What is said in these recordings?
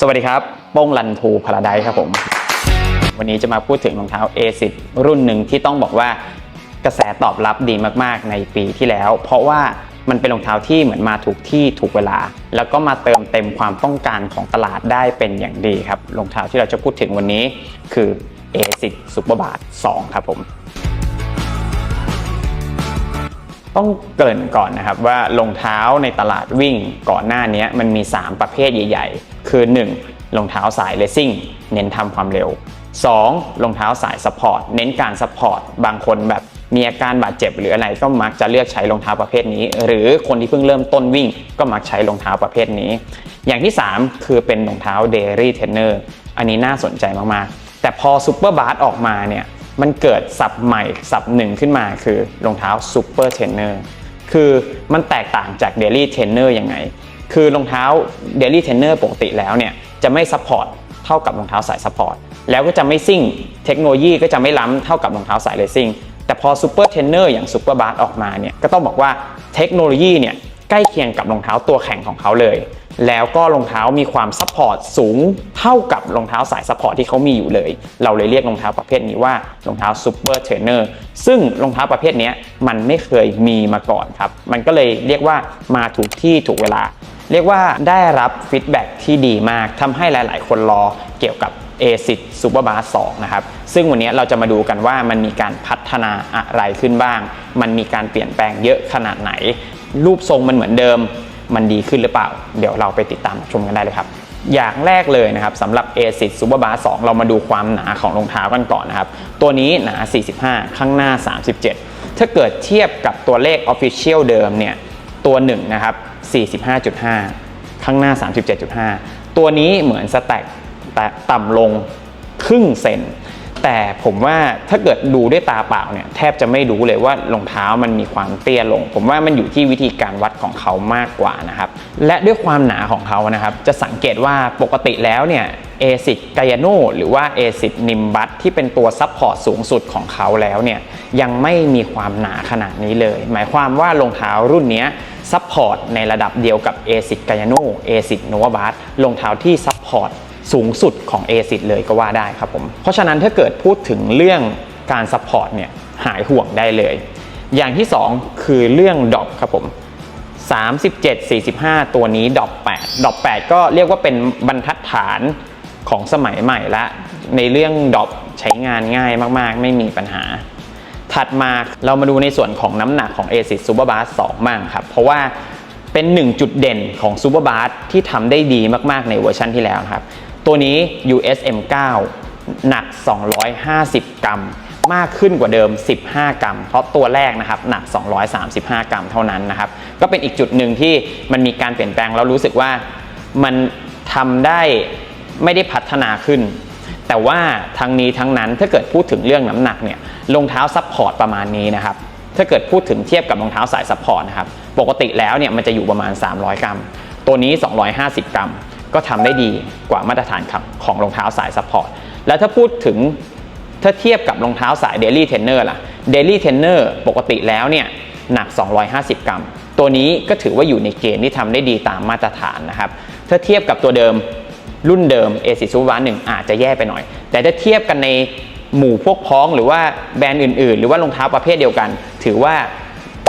สวัสดีครับ โป้งลันทูพาราไดครับผม วันนี้จะมาพูดถึงรองเท้า A10 รุ่นหนึ่งที่ต้องบอกว่ากระแสตอบรับดีมากๆในปีที่แล้ว เพราะว่ามันเป็นรองเท้าที่เหมือนมาถูกที่ถูกเวลา แล้วก็มาเติมเต็มความต้องการของตลาดได้เป็นอย่างดีครับรองเท้าที่เราจะพูดถึงวันนี้คือ A10 Superbart 2 ครับผม ต้องเกริ่นก่อนนะครับว่ารองเท้าในตลาดวิ่งก่อนหน้านี้มันมี 3 ประเภทใหญ่ ๆ คือ 1. รองเท้าสายเลสซิ่งเน้นทำความเร็ว 2. รองเท้าสายซัพพอร์ตเน้นการซัพพอร์ตบางคนแบบมีอาการบาดเจ็บหรืออะไรก็มักจะเลือกใช้รองเท้าประเภทนี้ หรือคนที่เพิ่งเริ่มต้นวิ่งก็มักใช้รองเท้าประเภทนี้ อย่างที่ 3 คือเป็นรองเท้าเดลี่เทนเนอร์อันนี้น่าสนใจมากๆ แต่พอซูเปอร์บาร์ออกมาเนี่ย มันเกิดสับใหม่สับหนึ่งขึ้นมาคือรองเท้าซูเปอร์เทนเนอร์คือมันแตกต่างจาก Daily Trainer ยังไง คือรองเท้า Daily Trainer ปกติแล้วเนี่ยจะไม่ซัพพอร์ตเท่ากับรองเท้าสายซัพพอร์ตแล้วก็จะไม่ซิ่ง เทคโนโลยีก็จะไม่ล้ำเท่ากับรองเท้าสายเลซิ่งแต่พอ Super Trainer อร์อย่าง Super b a r ออกมาเนี่ยก็ต้องบอกว่าเทคโนโลยีเนี่ยใกล้เคียงกับรองเท้าตัวแข่งของเขาเลย แล้วก็รองเท้ามีความซัพพอร์ตสูงเท่ากับรองเท้าสายซัพพอร์ตที่เขามีอยู่เลย เราเลยเรียกรองเท้าประเภทนี้ว่ารองเท้าซูเปอร์เทรนเนอร์ซึ่งรองเท้าประเภทนี้มันไม่เคยมีมาก่อนครับ มันก็เลยเรียกว่ามาถูกที่ถูกเวลา เรียกว่าได้รับฟีดแบ็กที่ดีมากทำให้หลาย ๆ คนรอเกี่ยวกับ A10 Super b a r 2 นะครับ ซึ่งวันนี้เราจะมาดูกันว่ามันมีการพัฒนาอะไรขึ้นบ้าง มันมีการเปลี่ยนแปลงเยอะขนาดไหน รูปทรงมันเหมือนเดิม มันดีขึ้นหรือเปล่า เดี๋ยวเราไปติดตามชมกันได้เลยครับ อย่างแรกเลยนะครับสำหรับ A10 Super b a r 2 เรามาดูความหนาของรองเท้ากันก่อนนะครับ ตัวนี้หนา 45 ข้างหน้า 37 ถ้าเกิดเทียบกับตัวเลข Official เดิมเนี่ยตัว1นะครับ45.5 ข้างหน้า 37.5 ตัวนี้เหมือนสแต็กแต่ต่ำลงครึ่งเซน แต่ผมว่าถ้าเกิดดูด้วยตาเปล่าเนี่ยแทบจะไม่รู้เลยว่ารองเท้ามันมีความเตี้ยลง ผมว่ามันอยู่ที่วิธีการวัดของเขามากกว่านะครับและด้วยความหนาของเขานะครับจะสังเกตว่าปกติแล้วเนี่ย A10 g a i a n o หรือว่า A10 Nimbus ที่เป็นตัวซับพอร์ตสูงสุดของเขาแล้วเนี่ยยังไม่มีความหนาขนาดนี้เลย หมายความว่ารองเท้ารุ่นนี้ซับพอร์ตในระดับเดียวกับ A10 g a i a n o A10 Nova b a s รองเท้าที่ซับพอร์ต สูงสุดของ A10 เลยก็ว่าได้ครับผม เพราะฉะนั้นถ้าเกิดพูดถึงเรื่องการซัพพอร์ตเนี่ยหายห่วงได้เลย อย่างที่ 2 คือเรื่องดอปครับผม 37 45 ตัวนี้ดอป8ดอป8ก็เรียกว่าเป็นบรรทัดฐานของสมัยใหม่ละ ในเรื่องดอปใช้งานง่ายมาก ๆ ไม่มีปัญหา ถัดมาเรามาดูในส่วนของน้ำหนักของ A10 Super b a s 2มั่งครับ เพราะว่าเป็น 1 จุดเด่นของ Super b a s ที่ทำได้ดีมาก ๆ ในเวอร์ชันที่แล้วครับ ตัวนี้ USM 9 หนัก 250 กรัม มากขึ้นกว่าเดิม 15 กรัม เพราะตัวแรกนะครับหนัก 235 กรัมเท่านั้นนะครับ ก็เป็นอีกจุดหนึ่งที่มันมีการเปลี่ยนแปลงแล้วรู้สึกว่ามันทำได้ไม่ได้พัฒนาขึ้น แต่ว่าทั้งนี้ทั้งนั้นถ้าเกิดพูดถึงเรื่องน้ำหนักเนี่ยรองเท้าซับพอร์ตประมาณนี้นะครับถ้าเกิดพูดถึงเทียบกับรองเท้าสายซับพอร์ตนะครับปกติแล้วเนี่ยมันจะอยู่ประมาณ 300 กรัม ตัวนี้ 250 กรัม ก็ทำได้ดีกว่ามาตรฐานครับของรองเท้าสายซัพพอร์ตแล้วถ้าพูดถึงถ้าเทียบกับรองเท้าสาย Daily Trainer ล่ะ Daily Trainer ปกติแล้วเนี่ยหนัก 250 กรัม ตัวนี้ก็ถือว่าอยู่ในเกณฑ์ที่ทำได้ดีตามมาตรฐานนะครับ ถ้าเทียบกับตัวเดิมรุ่นเดิม A10 Super 1อาจจะแย่ไปหน่อย แต่ถ้าเทียบกันในหมู่พวกพ้องหรือว่าแบรนด์อื่น ๆ หรือว่ารองเท้าประเภทเดียวกัน ถือว่า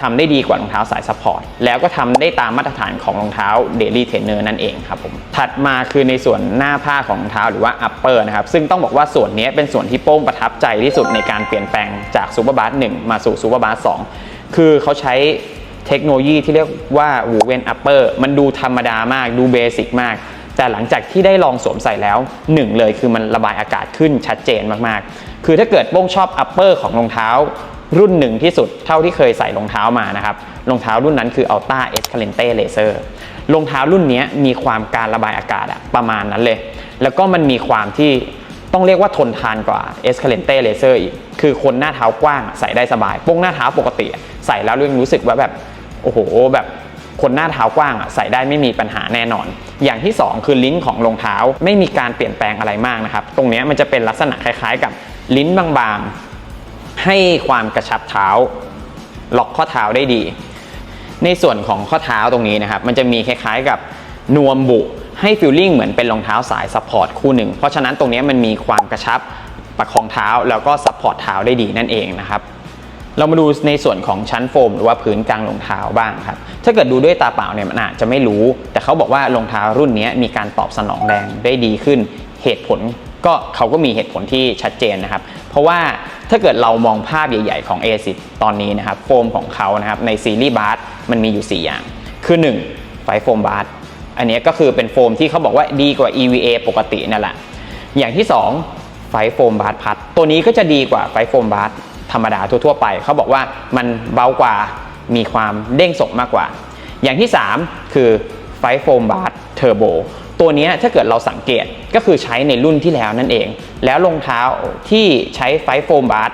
ทำได้ดีกว่ารองเท้าสายซัพพอร์ตแล้วก็ทำได้ตามมาตรฐานของรองเท้า Daily Trainer นั่นเองครับผมถัดมาคือในส่วนหน้าผ้าของรองเท้าหรือว่า upper นะครับซึ่งต้องบอกว่าส่วนนี้เป็นส่วนที่โป้งประทับใจที่สุดในการเปลี่ยนแปลงจาก Super b a s 1มาสู่ Super b a s 2คือเขาใช้เทคโนโลยีที่เรียกว่า Woven Upper มันดูธรรมดามากดูเบสิกมาก แต่หลังจากที่ได้ลองสวมใส่แล้วหนึ่งเลยคือมันระบายอากาศขึ้นชัดเจนมากๆ คือถ้าเกิดโป้งชอบ upper ของรองเท้า รุ่นหนึ่งที่สุดเท่าที่เคยใส่รองเท้ามานะครับรองเท้ารุ่นนั้นคือ Alta Escalente Laser รองเท้ารุ่นนี้มีความการระบายอากาศอะประมาณนั้นเลย แล้วก็มันมีความที่ต้องเรียกว่าทนทานกว่า Escalente Laser อีก คือคนหน้าเท้ากว้างใส่ได้สบายโป้งหน้าเท้าปกติ ใส่แล้วรู้สึกว่าแบบโอ้โหแบบคนหน้าเท้ากว้างอะใส่ได้ไม่มีปัญหาแน่นอน อย่างที่ 2 คือลิ้นของรองเท้าไม่มีการเปลี่ยนแปลงอะไรมากนะครับ ตรงนี้มันจะเป็นลักษณะคล้ายๆ กับลิ้นบางๆ ให้ความกระชับเท้า ล็อกข้อเท้าได้ดี ในส่วนของข้อเท้าตรงนี้นะครับ มันจะมีคล้ายๆกับนวมบุให้ฟีลลิ่งเหมือนเป็นรองเท้าสายซัพพอร์ตคู่หนึ่ง เพราะฉะนั้นตรงนี้มันมีความกระชับประคองเท้าแล้วก็ซัพพอร์ตเท้าได้ดีนั่นเองนะครับเรามาดูในส่วนของชั้นโฟม หรือว่าพื้นกลางรองเท้าบ้างครับ ถ้าเกิดดูด้วยตาเปล่าเนี่ยมันอาจจะไม่รู้ แต่เขาบอกว่ารองเท้ารุ่นนี้มีการตอบสนองแรงได้ดีขึ้น เหตุผล ก็เขาก็มีเหตุผลที่ชัดเจนนะครับ เพราะว่าถ้าเกิดเรามองภาพใหญ่ ๆ ของ a อซิตอนนี้นะครับโฟมของเขานะครับในซีรีส์บาร์มันมีอยู่ 4 อย่าง คือ 1 ไฟโฟมบาร์อันนี้ก็คือเป็นโฟมที่เขาบอกว่าดีกว่า EVA ปกตินั่นแหละ อย่างที่ 2 ไฟโฟมบาร์พัด ตัวนี้ก็จะดีกว่าไฟโฟมบาร์ธรรมดาทั่วๆไป เขาบอกว่ามันเบากว่ามีความเด้งส่งมากกว่า อย่างที่ 3 คือไฟโฟมบาร์เทอร์โบ ตัวนี้ถ้าเกิดเราสังเกตก็คือใช้ในรุ่นที่แล้วนั่นเอง แล้วรองเท้าที่ใช้ไฟโฟมบาร์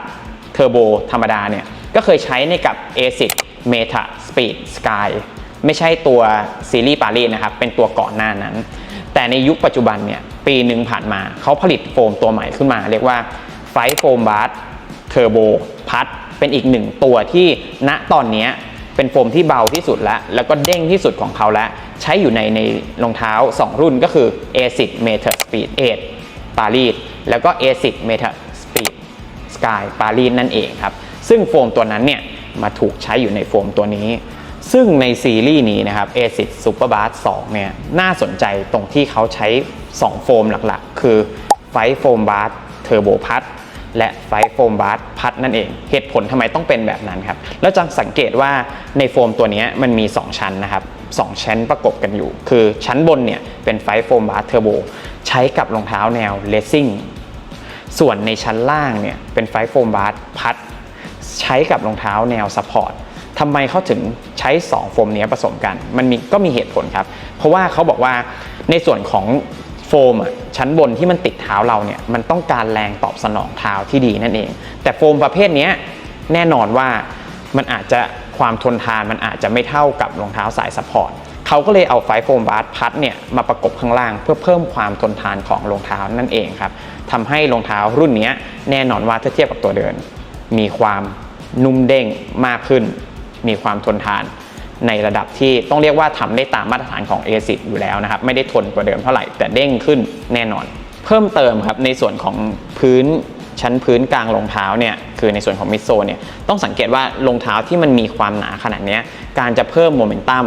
เทอร์โบธรรมดาเนี่ย ก็เคยใช้ในกับ ASIC Meta Speed Sky ไม่ใช่ตัวซีรีส์ปารีสนะครับ เป็นตัวก่อนหน้านั้น แต่ในยุคปัจจุบันเนี่ย ปีหนึ่งผ่านมา เขาผลิตโฟมตัวใหม่ขึ้นมา เรียกว่าไฟโฟมบาร์เทอร์โบพัดเป็นอีกหนึ่งตัวที่ณตอนนี้เป็นโฟมที่เบาที่สุดแล้ว แล้วก็เด้งที่สุดของเขาแล้ว ใช้อยู่ในในรองเท้า 2 รุ่นก็คือ ASIC Meta Speed 8ปารีสแล้วก็ ASIC Meta Speed Sky ปารีสนั่นเองครับ ซึ่งโฟมตัวนั้นเนี่ยมาถูกใช้อยู่ในโฟมตัวนี้ ซึ่งในซีรีส์นี้นะครับ ASIC Super b a r 2เนี่ยน่าสนใจตรงที่เขาใช้ 2 โฟมหลักๆ คือไฟโฟมบาร์เทอร์โบพัดและไฟโฟมบาร์พัดนั่นเอง เหตุผลทำไมต้องเป็นแบบนั้นครับ แล้วจะสังเกตว่าในโฟมตัวนี้มันมี 2 ชั้นนะครับ 2 ชั้นประกบกันอยู่ คือชั้นบนเนี่ยเป็นไฟโฟมบาร์เทอร์โบใช้กับรองเท้าแนวเลสซิ่งส่วนในชั้นล่างเนี่ยเป็นไฟโฟมบาร์พัดใช้กับรองเท้าแนวซัพพอร์ตทำไมเขาถึงใช้ 2 โฟมนี้ผสมกัน มันมีก็มีเหตุผลครับ เพราะว่าเขาบอกว่าในส่วนของโฟมอะชั้นบนที่มันติดเท้าเราเนี่ยมันต้องการแรงตอบสนองเท้าที่ดีนั่นเอง แต่โฟมประเภทเนี้ยแน่นอนว่ามันอาจจะ ความทนทานมันอาจจะไม่เท่ากับรองเท้าสายซัพพอร์ตเขาก็เลยเอาไฟโฟมบาร์พัดเนี่ยมาประกบข้างล่างเพื่อเพิ่มความทนทานของรองเท้านั่นเองครับทำให้รองเท้ารุ่นนี้แน่นอนว่าถ้าเทียบกับตัวเดิน มีความนุ่มเด้งมากขึ้น มีความทนทานในระดับที่ต้องเรียกว่าทำได้ตามมาตรฐานของ a อ i c อยู่แล้วนะครับ ไม่ได้ทนกว่าเดิมเท่าไหร่แต่เด้งขึ้นแน่นอน เพิ่มเติมครับในส่วนของพื้น ชั้นพื้นกลางรองเท้าเนี่ยคือในส่วนของมิดโซเนี่ยต้องสังเกตว่ารองเท้าที่มันมีความหนาขนาดนี้การจะเพิ่มโมเมนตัม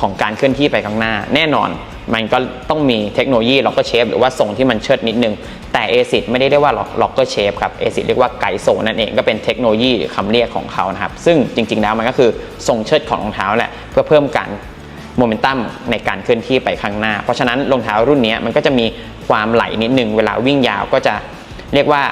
ของการเคลื่อนที่ไปข้างหน้า แน่นอนมันก็ต้องมีเทคโนโลยีล็อกเกอร์เชฟหรือว่าทรงที่มันเชิดนิดนึง แต่ a อ i c ไม่ได้เรียกว่าล็อกเกอร์เชฟครับ a อ i c เรียกว่าไกโซนั่นเองก็เป็นเทคโนโลยีคำเรียกของเขานะครับ ซึ่งจริงๆแล้วมันก็คือทรงเชิดของรองเท้าแหละเพื่อเพิ่มการโมเมนตัมในการเคลื่อนที่ไปข้างหน้า เพราะฉะนั้นรองเท้ารุ่นนี้มันก็จะมีความไหลนิดนึง เวลาวิ่งยาวก็จะเรียกว่า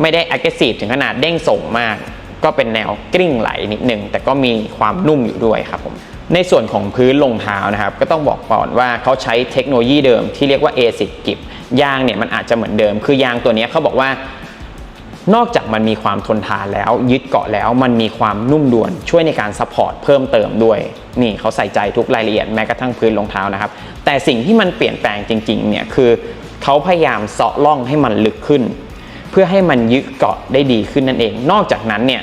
ไม่ได้ aggressive ถึงขนาดเด้งส่งมาก ก็เป็นแนวกลิ้งไหลนิดนึง แต่ก็มีความนุ่มอยู่ด้วยครับผมในส่วนของพื้นรองเท้านะครับ ก็ต้องบอกก่อนว่าเขาใช้เทคโนโลยีเดิมที่เรียกว่า ASIC GIP ยางเนี่ยมันอาจจะเหมือนเดิม คือยางตัวนี้เขาบอกว่านอกจากมันมีความทนทานแล้ว ยึดเกาะแล้วมันมีความนุ่มดวนช่วยในการซัพพอร์ตเพิ่มเติมด้วย นี่เขาใส่ใจทุกรายละเอียดแม้กระทั่งพื้นรองเท้านะครับ แต่สิ่งที่มันเปลี่ยนแปลงจริงๆเนี่ยคือเขาพยายามเซาะล่องให้มันลึกขึ้น พื่อให้มันยึดเกาะได้ดีขึ้นนั่นเอง นอกจากนั้นเนี่ย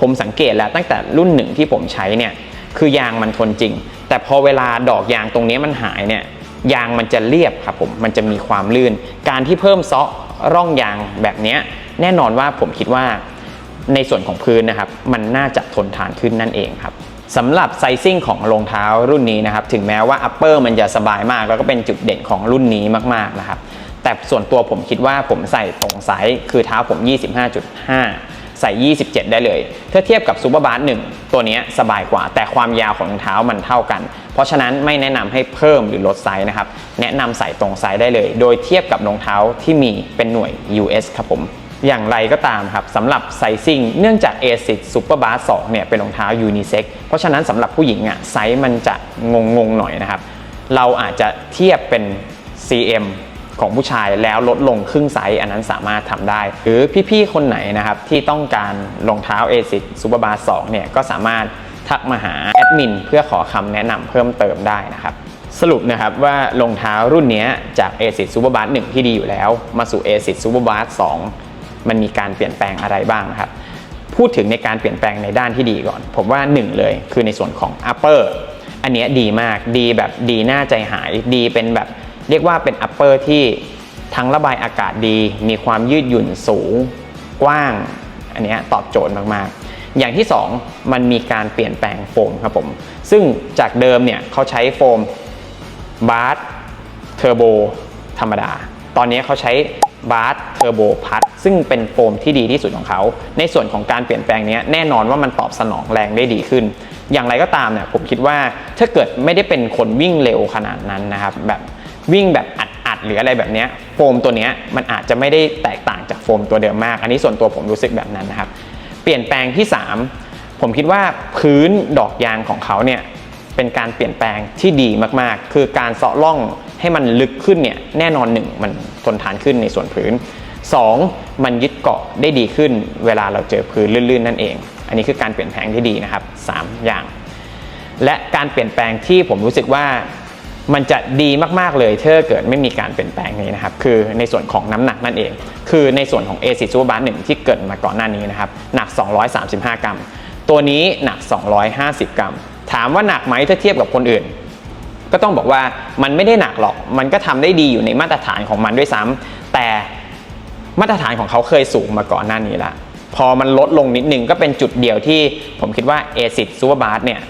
ผมสังเกตแล้วตั้งแต่รุ่นหนึ่งที่ผมใช้เนี่ยคือยางมันทนจริง แต่พอเวลาดอกยางตรงนี้มันหายเนี่ยยางมันจะเรียบครับผมมันจะมีความลื่น การที่เพิ่มเซาะร่องยางแบบนี้แน่นอนว่าผมคิดว่าในส่วนของพื้นนะครับ มันน่าจะทนทานขึ้นนั่นเองครับสำหรับไซซิ่งของรองเท้ารุ่นนี้นะครับ ถึงแม้ว่าอัปเปอร์มันจะสบายมาก แล้วก็เป็นจุดเด่นของรุ่นนี้มากๆนะครับ แต่ส่วนตัวผมคิดว่าผมใส่ตรงไซส์คือเท้าผม 25.5 ใส่ 27 ได้เลย ถ้าเทียบกับซูเปอร์บาร์หนึ่งตัวนี้สบายกว่า แต่ความยาวของรองเท้ามันเท่ากัน เพราะฉะนั้นไม่แนะนำให้เพิ่มหรือลดไซส์นะครับ แนะนำใส่ตรงไซส์ได้เลย โดยเทียบกับรองเท้าที่มีเป็นหน่วย US ครับผมอย่างไรก็ตามครับสำหรับไซซิ่งเนื่องจาก ASIC Super Bar 2เนี่ยเป็นรองเท้ายูนิเซ็กเพราะฉะนั้นสำหรับผู้หญิงอะไซส์มันจะงงๆหน่อยนะครับ เราอาจจะเทียบเป็น CM ของผู้ชายแล้วลดลงครึ่งไซส์อันนั้นสามารถทำได้ หรือพี่ๆคนไหนนะครับที่ต้องการรองเท้า ASIC Super Bar 2เนี่ยก็สามารถทักมาหาแอดมินเพื่อขอคำแนะนำเพิ่มเติมได้นะครับสรุปนะครับว่ารองเท้ารุ่นนี้จาก ASIC Super Bar 1ที่ดีอยู่แล้ว มาสู่ ASIC Super Bar 2มันมีการเปลี่ยนแปลงอะไรบ้างครับ พูดถึงในการเปลี่ยนแปลงในด้านที่ดีก่อน ผมว่า 1 เลยคือในส่วนของ upper อันนี้ดีมากดีแบบดีน้าใจหายดีเป็นแบบ เรียกว่าเป็น upper ที่ทั้งระบายอากาศดี มีความยืดหยุ่นสูง กว้าง อันนี้ตอบโจทย์มาก ๆ อย่างที่ 2 มันมีการเปลี่ยนแปลงโฟมครับผม ซึ่งจากเดิมเนี่ยเขาใช้โฟมบาร์เทอร์โบธรรมดา ตอนนี้เขาใช้บาร์เทอร์โบพัดซึ่งเป็นโฟมที่ดีที่สุดของเขา ในส่วนของการเปลี่ยนแปลงนี้แน่นอนว่ามันตอบสนองแรงได้ดีขึ้น อย่างไรก็ตามเนี่ยผมคิดว่าถ้าเกิดไม่ได้เป็นคนวิ่งเร็วขนาดนั้นนะครับแบบ วิ่งแบบอัดๆหรืออะไรแบบเนี้ยโฟมตัวเนี้ยมันอาจจะไม่ได้แตกต่างจากโฟมตัวเดิมมาก อันนี้ส่วนตัวผมรู้สึกแบบนั้นนะครับ เปลี่ยนแปลงที่ 3 ผมคิดว่าพื้นดอกยางของเขาเนี่ยเป็นการเปลี่ยนแปลงที่ดีมากๆ คือการเสาะล่องให้มันลึกขึ้นเนี่ยแน่นอนหนึ่งมันทนทานขึ้นในส่วนพื้น 2. มันยึดเกาะได้ดีขึ้น เวลาเราเจอพื้นลื่นๆนั่นเอง อันนี้คือการเปลี่ยนแปลงที่ดีนะครับสามอย่าง และการเปลี่ยนแปลงที่ผมรู้สึกว่า มันจะดีมากๆเลยถ้าเกิดไม่มีการเปลี่ยนแปลงนี้นะครับคือในส่วนของน้ำหนักนั่นเอง คือในส่วนของ a อซิซูเปอร์บาร์หนึ่งที่เกิดมาก่อนหน้านี้นะครับหนัก 235 กรัม ตัวนี้หนัก 250 กรัม ถามว่าหนักไหมถ้าเทียบกับคนอื่น ก็ต้องบอกว่ามันไม่ได้หนักหรอก มันก็ทำได้ดีอยู่ในมาตรฐานของมันด้วยซ้ำแต่มาตรฐานของเขาเคยสูงมาก่อนหน้านี้ละพอมันลดลงนิดนึงก็เป็นจุดเดียวที่ผมคิดว่า a อซิซูเปอร์บาร์เนี่ย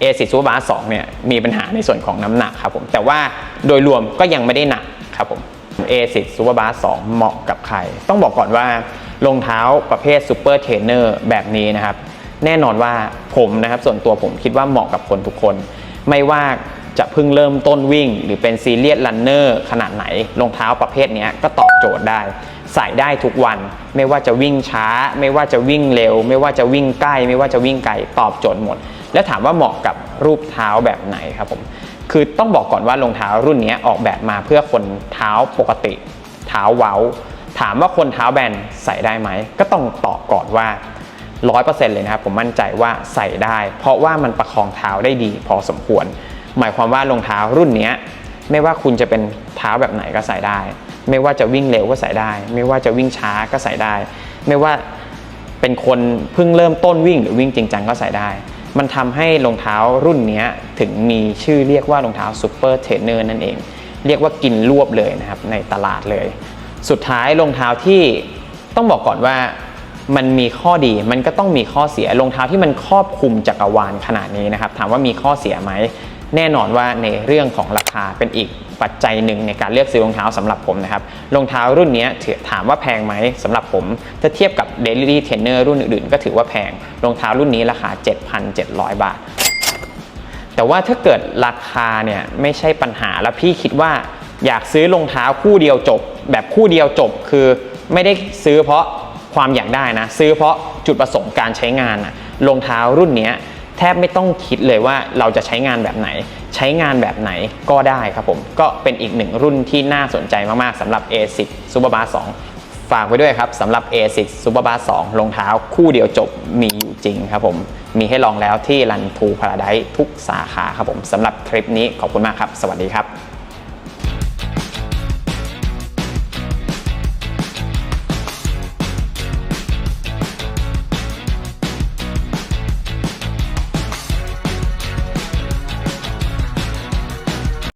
เอซิซูบาร์สเนี่ยมีปัญหาในส่วนของน้ำหนักครับผมแต่ว่าโดยรวมก็ยังไม่ได้หนักครับผมเอซิซูเปอร์บาร์สเหมาะกับใคร ต้องบอกก่อนว่ารองเท้าประเภทซูเปอร์เทรนเนอร์แบบนี้นะครับ แน่นอนว่าผมนะครับส่วนตัวผมคิดว่าเหมาะกับคนทุกคน ไม่ว่าจะเพิ่งเริ่มต้นวิ่ง หรือเป็นซีเรียสลันเนอร์ขนาดไหนรองเท้าประเภทนี้ก็ตอบโจทย์ได้ ใส่ได้ทุกวัน ไม่ว่าจะวิ่งช้า ไม่ว่าจะวิ่งเร็ว ไม่ว่าจะวิ่งใกล้ ไม่ว่าจะวิ่งไกลตอบโจทย์หมด แล้วถามว่าเหมาะกับรูปเท้าแบบไหนครับผมคือต้องบอกก่อนว่ารองเท้ารุ่นนี้ออกแบบมาเพื่อคนเท้าปกติ เท้าเว้า ถามว่าคนเท้าแบนใส่ได้ไหมก็ต้องตอบก่อนว่า100%เลยนะครับผมมั่นใจว่าใส่ได้ เพราะว่ามันประคองเท้าได้ดี พอสมควร หมายความว่ารองเท้ารุ่นนี้ไม่ว่าคุณจะเป็นเท้าแบบไหนก็ใส่ได้ ไม่ว่าจะวิ่งเร็วก็ใส่ได้ ไม่ว่าจะวิ่งช้าก็ใส่ได้ ไม่ว่าเป็นคนเพิ่งเริ่มต้นวิ่งหรือวิ่งจริงจังก็ใส่ได้ มันทำให้รองเท้ารุ่นนี้ถึงมีชื่อเรียกว่ารองเท้าซูเปอร์เทรนเนอร์นั่นเอง เรียกว่ากินรวบเลยนะครับในตลาดเลย สุดท้ายรองเท้าที่ต้องบอกก่อนว่ามันมีข้อดีมันก็ต้องมีข้อเสียรองเท้าที่มันครอบคลุมจักรวาลขนาดนี้นะครับ ถามว่ามีข้อเสียไหม แน่นอนว่าในเรื่องของราคาเป็นอีกปัจจัยหนึ่งในการเลือกซื้อรองเท้าสำหรับผมนะครับรองเท้ารุ่นนี้ถือถามว่าแพงไหมสำหรับผมถ้าเทียบกับ Daily Trainer รุ่นอื่นๆ ก็ถือว่าแพงรองเท้ารุ่นนี้ราคา 7,700 บาท แต่ว่าถ้าเกิดราคาเนี่ยไม่ใช่ปัญหาแล้วพี่คิดว่าอยากซื้อรองเท้าคู่เดียวจบ แบบคู่เดียวจบคือไม่ได้ซื้อเพราะความอยากได้นะ ซื้อเพราะจุดประสงค์การใช้งานอะรองเท้ารุ่นนี้ แทบไม่ต้องคิดเลยว่าเราจะใช้งานแบบไหน ใช้งานแบบไหนก็ได้ครับผม ก็เป็นอีกหนึ่งรุ่นที่น่าสนใจมากๆสำหรับ A10 Superbar 2ฝากไว้ด้วยครับสำหรับ A6 Superbar 2รองเท้าคู่เดียวจบมีอยู่จริงครับผม มีให้ลองแล้วที่ Run to Paradise ทุกสาขาครับผมสำหรับทริปนี้ขอบคุณมากครับ สวัสดีครับ